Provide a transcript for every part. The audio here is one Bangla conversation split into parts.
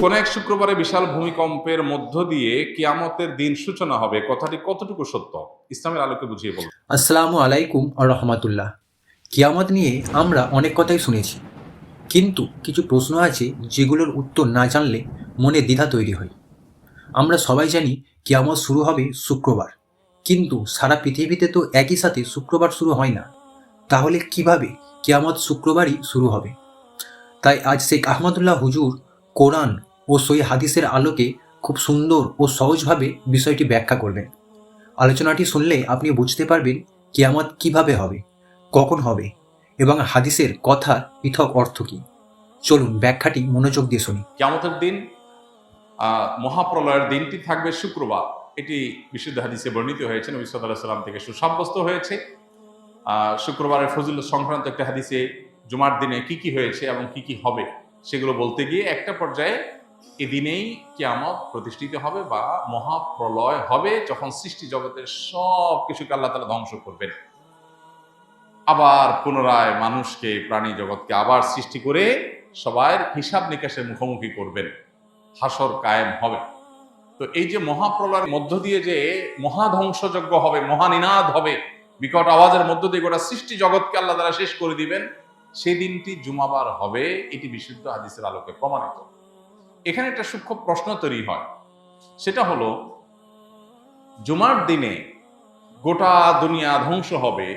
কোন এক শুক্রবারে বিশাল ভূমিকম্পের মধ্য দিয়ে কিয়ামতের দিন সূচনা হবে। কথাটি কতটুকু সত্য? ইসলামের আলোকে বুঝিয়ে বলুন। আসসালামু আলাইকুম আর রহমাতুল্লাহ। কিয়ামত নিয়ে আমরা অনেক কথাই শুনেছি। কিন্তু কিছু প্রশ্ন আছে যেগুলোর উত্তর না জানলে মনে দ্বিধা তৈরি হয়। আমরা সবাই জানি কিয়ামত শুরু হবে শুক্রবার। কিন্তু সারা পৃথিবীতে তো একই সাথে শুক্রবার শুরু হয় না। তাহলে কীভাবে কিয়ামত শুক্রবারই শুরু হবে? তাই আজ শেখ আহমদুল্লাহ হুজুর কোরআন ও সই হাদিসের আলোকে খুব সুন্দর ও সহজভাবে বিষয়টি ব্যাখ্যা করবেন। আলোচনাটি শুনলে আপনি বুঝতে পারবেন কিয়ামত কীভাবে হবে, কখন হবে এবং হাদিসের কথার পৃথক অর্থ কী। চলুন ব্যাখ্যাটি মনোযোগ দিয়ে শুনি। কিয়ামতের দিন মহাপ্রলয়ের দিনটি থাকবে শুক্রবার। এটি বিশুদ্ধ হাদিসে বর্ণিত হয়েছে, নবী সাল্লাহ সাল্লাম থেকে সুসাব্যস্ত হয়েছে। শুক্রবারের ফজিল সংক্রান্ত একটা হাদিসে জুমার দিনে কি কি হয়েছে এবং কি কি হবে, সেগুলো বলতে গিয়ে একটা পর্যায়ে এদিনেই কিয়ামত প্রতিষ্ঠিত হবে বা মহাপ্রলয় হবে যখন সৃষ্টি জগতের সব কিছুকে আল্লাহ তালা ধ্বংস করবেন। আবার পুনরায় মানুষকে, প্রাণী জগৎকে আবার সৃষ্টি করে সবার হিসাব নিকাশের মুখোমুখি করবেন। হাসর কায়েম হবে। তো এই যে মহাপ্রলয়ের মধ্য দিয়ে যে মহাধ্বংসযজ্ঞ হবে, মহানিনাদ হবে, বিকট আওয়াজের মধ্য দিয়ে গোটা সৃষ্টি জগৎকে আল্লাহ দ্বারা শেষ করে দিবেন সেই দিনটি জুমাবার হবে, এটি বিশুদ্ধ হাদিসের আলোকে প্রমাণিত। এখানে একটা সূক্ষ্ম প্রশ্ন তৈরি হয়। সেটা হলো, জুমার দিনে গোটা দুনিয়া ধ্বংস হবে,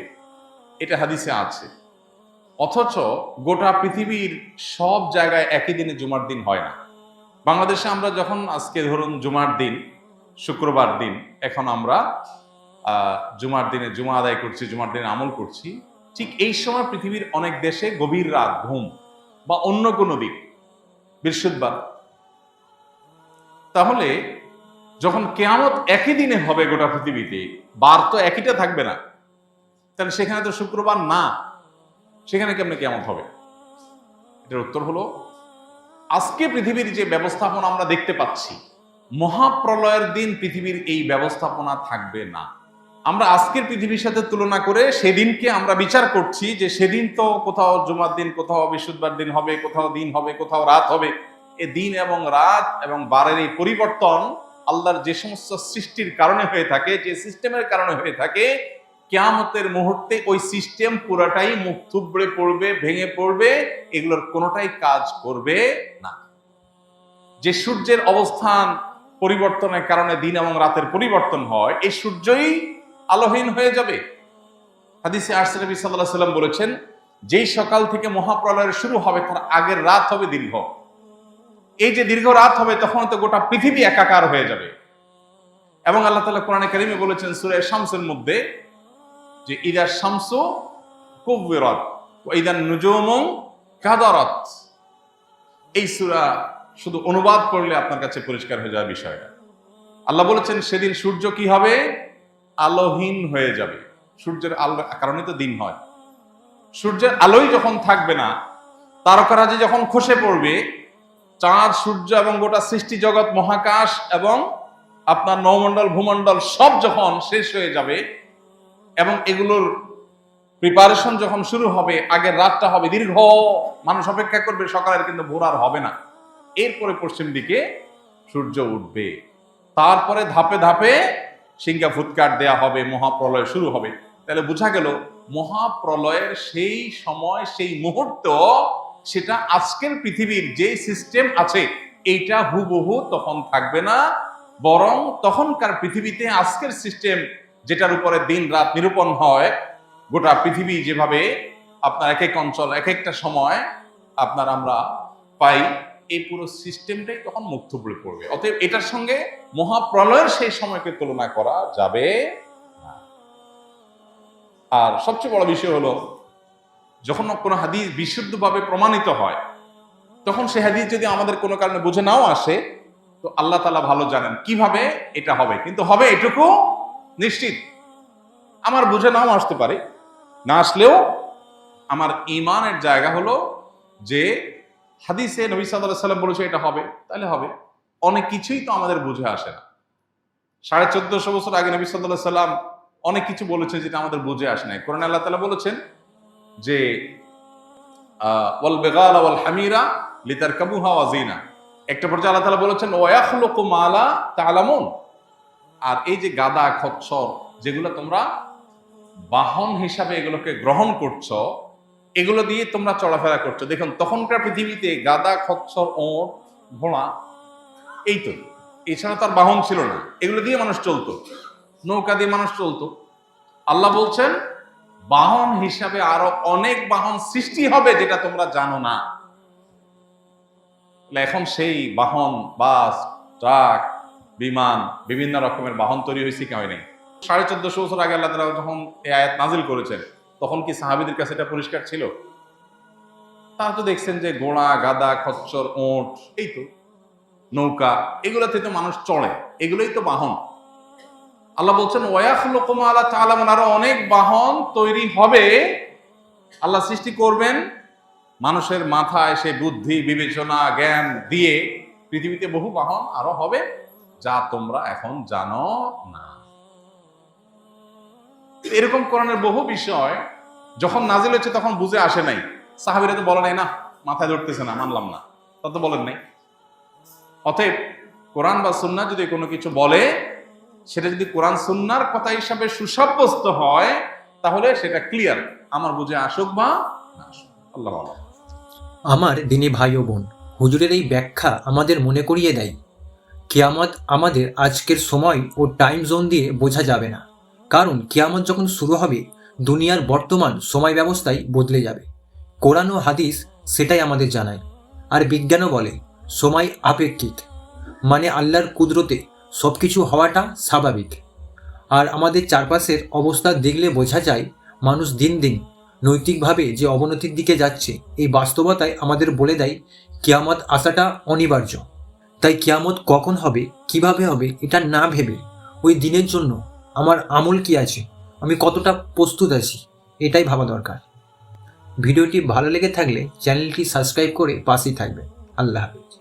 এটা হাদিসে আছে। অথচ গোটা পৃথিবীর সব জায়গায় একই দিনে জুমার দিন হয় না। বাংলাদেশে আমরা যখন আজকে ধরুন জুমার দিন, শুক্রবার দিন, এখন আমরা জুমার দিনে জুমা আদায় করছি, জুমার দিনে আমল করছি, ঠিক এই সময় পৃথিবীর অনেক দেশে গভীর রাত ঘুম বা অন্য কোনো দিক বৃহস্পতিবার তাহলে যখন কেয়ামত একই দিনে হবে গোটা পৃথিবীতে, বার তো একইটা থাকবে না, তাহলে সেখানে তো শুক্রবার না, সেখানে কেমনে কেমন হবে? এটার উত্তর হলো, আজকে পৃথিবীর যে ব্যবস্থাপনা আমরা দেখতে পাচ্ছি, মহাপ্রলয়ের দিন পৃথিবীর এই ব্যবস্থাপনা থাকবে না। আমরা আজকের পৃথিবীর সাথে তুলনা করে সেদিনকে আমরা বিচার করছি যে সেদিন তো কোথাও জুমার দিন, কোথাও বৃহস্পতিবার দিন হবে, কোথাও দিন হবে, কোথাও রাত হবে। এ দিন এবং রাত এবং বারের এই পরিবর্তন আল্লাহর যে সমস্ত সৃষ্টির কারণে হয়ে থাকে, যে সিস্টেমের কারণে হয়ে থাকে, কেয়ামতের মুহূর্তে ওই সিস্টেম পুরাটাই মুখ থুবড়ে পড়বে, ভেঙে পড়বে, এগুলোর কোনোটাই কাজ করবে না। যে সূর্যের অবস্থান পরিবর্তনের কারণে দিন এবং রাতের পরিবর্তন হয়, এই সূর্যই আলোহীন হয়ে যাবে। হাদিসে নবী সাল্লাহ সাল্লাম বলেছেন, যেই সকাল থেকে মহাপ্রলয়ের শুরু হবে, তার আগের রাত হবে দীর্ঘ। এই যে দীর্ঘ রাত হবে, তখন তো গোটা পৃথিবী একাকার হয়ে যাবে। এবং আল্লাহ তালা কোরআনে কারিমে বলেছেন সুরে শামসের মধ্যে যে ইদার শামস কুবিরত ইদার নুজুম কাদারত। এই সুরা শুধু অনুবাদ করলে আপনার কাছে পরিষ্কার হয়ে যাবে বিষয়টা আল্লাহ বলেছেন, সেদিন সূর্য কি হবে? আলোহীন হয়ে যাবে। সূর্যের আলো, কারণে তো দিন হয়। সূর্যের আলোই যখন থাকবে না, তারকারাজি যখন খসে পড়বে চাঁদ, সূর্য এবং গোটা সৃষ্টি জগৎ, মহাকাশ এবং আপনার নৌমণ্ডল, ভূমণ্ডল সব যখন শেষ হয়ে যাবে এবং এগুলোর প্রিপারেশন যখন শুরু হবে, আগের রাতটা হবে দীর্ঘ, মানুষ অপেক্ষা করবে, সকালের কিন্তু ভোর আর হবে না। এরপরে পশ্চিম দিকে সূর্য উঠবে। তারপরে ধাপে ধাপে সিংহা ফুৎকার দেয়া হবে, মহাপ্রলয় শুরু হবে। তাহলে বোঝা গেল, মহাপ্রলয়ের সেই সময়, সেই মুহূর্ত সেটা আজকের পৃথিবীর যে সিস্টেম আছে, এইটা হুবহু তখন থাকবে না। বরং তখনকার পৃথিবীতে আজকের সিস্টেম যেটার উপরে দিন রাত নিরূপণ হয়, গোটা পৃথিবী যেভাবে আপনার এক এক অঞ্চল, এক একটা সময় আপনার আমরা পাই, এই পুরো সিস্টেমটাই তখন মুক্ত পড়ে পড়বে। অতএব এটার সঙ্গে মহাপ্রলয়ের সেই সময়কে তুলনা করা যাবে আর সবচেয়ে বড় বিষয় হলো যখন কোনো হাদিস বিশুদ্ধভাবে প্রমাণিত হয়, তখন সে হাদিস যদি আমাদের কোনো কারণে বুঝে নাও আসে, তো আল্লাহ তালা ভালো জানেন কীভাবে এটা হবে। কিন্তু হবে এটুকু নিশ্চিত। আমার বুঝে নাও আসতে পারে। না আসলেও আমার ইমানের জায়গা হলো যে হাদিসে নবী সাল্লাহ সাল্লাম বলেছে এটা হবে, তাহলে হবে। অনেক কিছুই তো আমাদের বুঝে আসে না। সাড়ে চোদ্দশো বছর আগে নবী সাল্লাহ সাল্লাম অনেক কিছু বলেছে যেটা আমাদের বুঝে আসে নাই। কোরআন আল্লাহ তালা বলেছেন যে ওয়াল বেগাল ওয়াল হামিরা লিতার কাবুহা ওয়াজিনা একটা পর্যায়ে আল্লাহ তালা বলেছেন ওয়াখলোক মালা তালামুন। আর এই যে গাদা, খচ্চর, যেগুলো তোমরা বাহন হিসাবে এগুলোকে গ্রহণ করছ, এগুলো দিয়ে তোমরা চলাফেরা করছ। দেখুন, তখনকার পৃথিবীতে গাদা, খচ্চর ওট ঘোড়া, এই তো। এছাড়া তার বাহন ছিল না। এগুলো দিয়ে মানুষ চলতো। নৌকা দিয়ে মানুষ চলতো। আল্লাহ বলছেন বাহন হিসাবে আরও অনেক বাহন সৃষ্টি হবে যেটা তোমরা জানো না। এখন সেই বাহন, বাস, ট্রাক, বিমান, বিভিন্ন রকমের বাহন তৈরি হয়েছে কি হয়নি সাড়ে চোদ্দশো বছর আগে আল্লাহ তালা যখন এই আয়াত নাজিল করেছেন, তখন কি সাহাবিদের কাছে এটা পরিষ্কার ছিল? তারা তো দেখছেন যে ঘোড়া গাদা খচ্চর ওঁট এই তো নৌকা, এগুলোতে তো মানুষ চড়ে, এগুলোই তো বাহন। আল্লাহ বলছেন ওয়াখলোকমা আল্লাহ তালামন আরও অনেক বাহন তৈরি হবে। আল্লাহ সৃষ্টি করবেন মানুষের মাথায় সে বুদ্ধি, বিবেচনা, জ্ঞান দিয়ে পৃথিবীতে বহু বাহন আরও হবে যা তোমরা এখন জানো না। এরকম কোরআনের বহু বিষয় যখন নাজিল হচ্ছে তখন বুঝে আসে নাই। সাহাবিরা তো বলে নাই, না, মাথায় ধরতেছে না, মানলাম না। তা তো বলেন নাই। অতএব কোরআন বা সুন্না যদি কোনো কিছু বলে সেটা যদি কোরআন সুন্নার কথা হিসাবে সুসাব্যস্ত হয়, তাহলে সেটা ক্লিয়ার আমার বুঝে আসুক বা আল্লাহ আমার দিনী ভাই ও বোন, হুজুরের এই ব্যাখ্যা আমাদের মনে করিয়ে দেয়। কিয়ামত আমাদের আজকের সময় ও টাইম জোন দিয়ে বোঝা যাবে না। কারণ কিয়ামত যখন শুরু হবে, দুনিয়ার বর্তমান সময় ব্যবস্থাই বদলে যাবে। কোরআন ও হাদিস সেটাই আমাদের জানায়। আর বিজ্ঞানও বলে, সময় আপেক্ষিক। মানে আল্লাহর কুদরতে সব কিছু হওয়াটা স্বাভাবিক। আর আমাদের চারপাশের অবস্থা দেখলে বোঝা যায়, মানুষ দিন দিন নৈতিকভাবে যে অবনতির দিকে যাচ্ছে, এই বাস্তবতায় আমাদের বলে দেয়, কিয়ামত আসাটা অনিবার্য। তাই কিয়ামত কখন হবে, কীভাবে হবে, এটা না ভেবে ওই দিনের জন্য আমার আমল কি আছে, আমি কতটা প্রস্তুত আছি, এটাই ভাবা দরকার। ভিডিওটি ভালো লেগে থাকলে চ্যানেলটি সাবস্ক্রাইব করে পাশেই থাকবে আল্লাহ হাফিজ।